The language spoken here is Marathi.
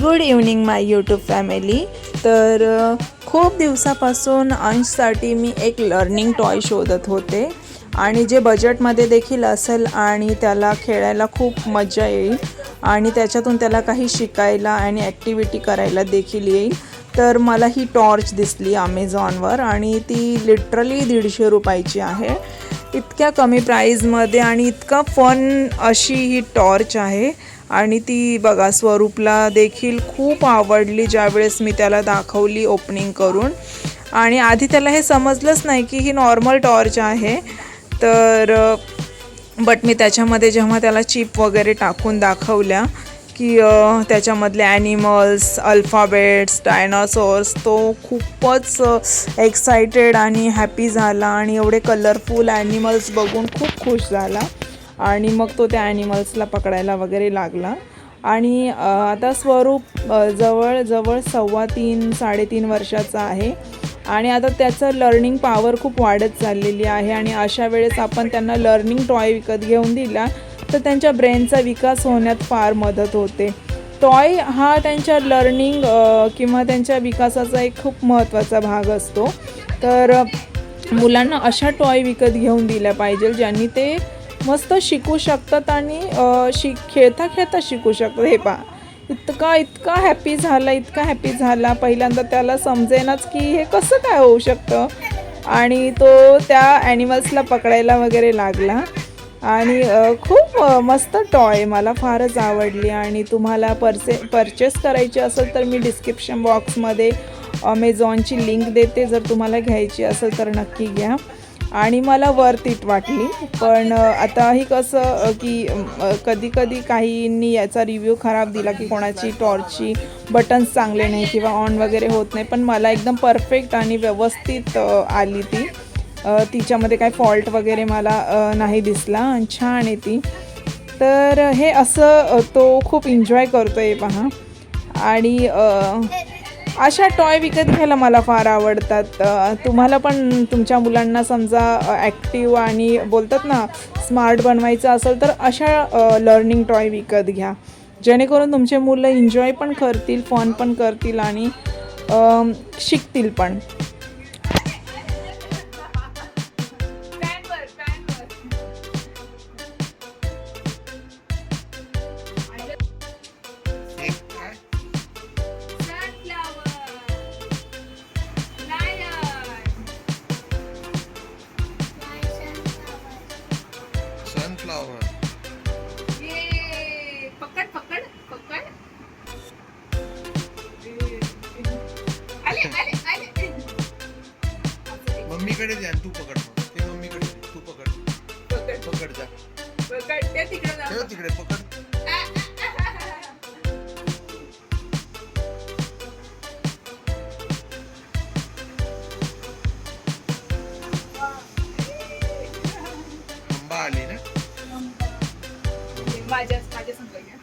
Good evening my YouTube family. तर खूप दिवसापासून अंशसाठी मी एक लर्निंग टॉय शोधत होते. आणि जे बजेटमध्ये देखील असेल आणि त्याला खेळायला खूप मजा येईल आणि त्याच्यातून त्याला काही शिकायला आणि ॲक्टिव्हिटी करायला देखील येईल. तर मला ही टॉर्च दिसली अमेझॉनवर आणि ती लिटरली दीडशे रुपयाची आहे. इतक्या कमी प्राईजमध्ये आणि इतका फन अशी ही टॉर्च आहे. आणि ती बघा स्वरूपला देखील खूप आवडली ज्यावेळेस मी त्याला दाखवली ओपनिंग करून. आणि आधी त्याला हे समजलंच नाही की ही नॉर्मल टॉर्च आहे. तर बट मी त्याच्यामध्ये जेव्हा त्याला चिप वगैरे टाकून दाखवल्या की त्याच्यामधले ॲनिमल्स अल्फाबेट्स डायनासोर्स तो खूपच एक्सायटेड आणि हॅपी झाला आणि एवढे कलरफुल ॲनिमल्स बघून खूप खुश झाला आणि मग तो त्या ॲनिमल्सला पकडायला वगैरे लागला. आणि आता स्वरूप जवळजवळ सव्वा तीन साडेतीन वर्षाचा आहे आणि आता त्याचं लर्निंग पॉवर खूप वाढत चाललेली आहे आणि अशा वेळेस आपण त्यांना लर्निंग टॉय विकत घेऊन दिला तर त्यांच्या ब्रेनचा विकास होण्यात फार मदत होते. टॉय हा त्यांच्या लर्निंग किंवा त्यांच्या विकासाचा एक खूप महत्त्वाचा भाग असतो. तर मुलांना अशा टॉय विकत घेऊन दिल्या पाहिजे ज्यांनी ते मस्त शिकू शकतात आणि शिक खेळता खेळता शिकू शकतात. हे पहा इतका इतका हॅपी झाला इतका हॅपी झाला. पहिल्यांदा त्याला समजेनाच की हे कसं काय होऊ शकतं? आणि तो त्या ॲनिमल्सला पकडायला वगैरे लागला. आणि खूप मस्त टॉय मला फारच आवडली आणि तुम्हाला परसे परचेस करायची असेल तर मी डिस्क्रिप्शन बॉक्समध्ये अमेझॉनची लिंक देते जर तुम्हाला घ्यायची असेल तर नक्की घ्या. आणि मला वर्थ इट वाटली. पण आताही कसं की कधी कधी काहींनी याचा रिव्ह्यू खराब दिला की कोणाची टॉर्चची बटन्स चांगले नाही किंवा ऑन वगैरे होत नाही पण मला एकदम परफेक्ट आणि व्यवस्थित आली ती. तिच्यामध्ये काही फॉल्ट वगैरे मला नाही दिसला. आणि छान आहे ती. तर हे असं तो खूप एन्जॉय करतो आहे पहा. आणि अशा टॉय विकत घ्यायला मला फार आवडतात. तुम्हाला पण तुमच्या मुलांना समजा ॲक्टिव्ह आणि बोलतात ना स्मार्ट बनवायचं असेल तर अशा लर्निंग टॉय विकत घ्या. जेणेकरून तुमचे मुलं एन्जॉय पण करतील फन पण करतील आणि शिकतील पण. मम्मीकडे द्या आणि तू पकड मग. ते मम्मीकडे दे. तू पकड. पकड. पकड जा. पकड. ते तिकडे जा. ठेव तिकडे पकड. आंबा आली ना? माझ्या माझ्या संग घ्या